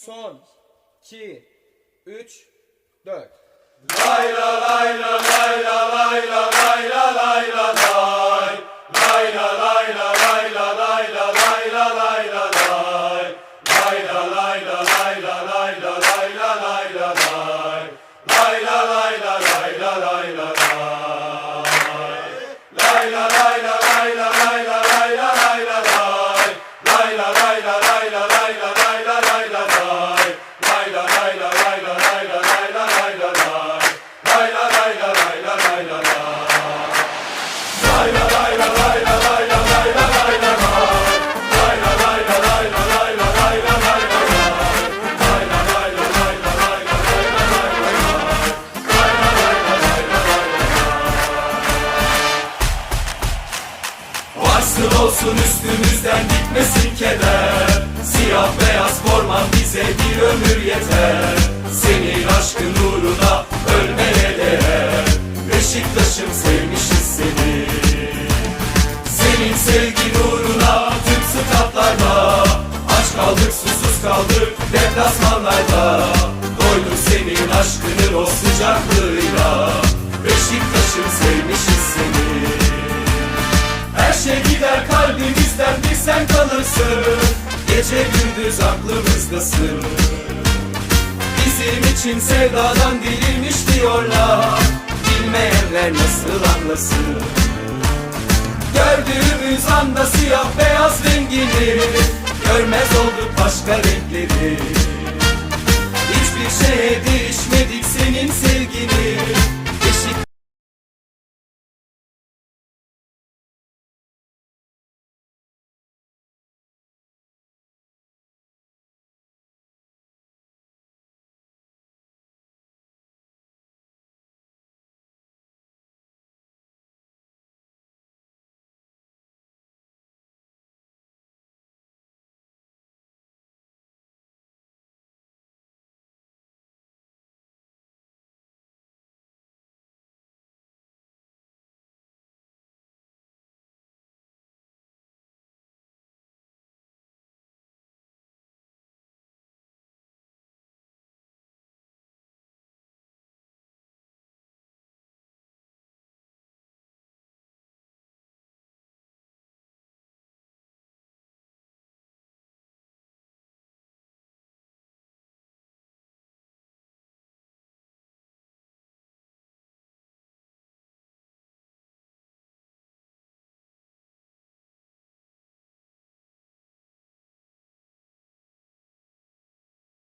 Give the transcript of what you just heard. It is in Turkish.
Son 2 3 4 Varsın olsun üstümüzden gitmesin keder. Siyah beyaz forman bize bir ömür yeter. Senin aşkın uğruna ölmeye değer. Beşiktaş'ım sevmişiz seni. Senin sevgin uğruna tüm statlarda. Aç kaldık susuz kaldık deplasmanlarda. Doyduk senin aşkının o sıcaklığıyla. Beşiktaş'ım sevmişiz kalbimizden bir sen kalırsın. Gece gündüz aklımızdasın. Bizim için sevdadan dirilmiş diyorlar. Bilmeyenler nasıl anlasın? Gördüğümüz anda siyah beyaz rengini Görmez olduk başka renkleri. Hiçbir şeye değil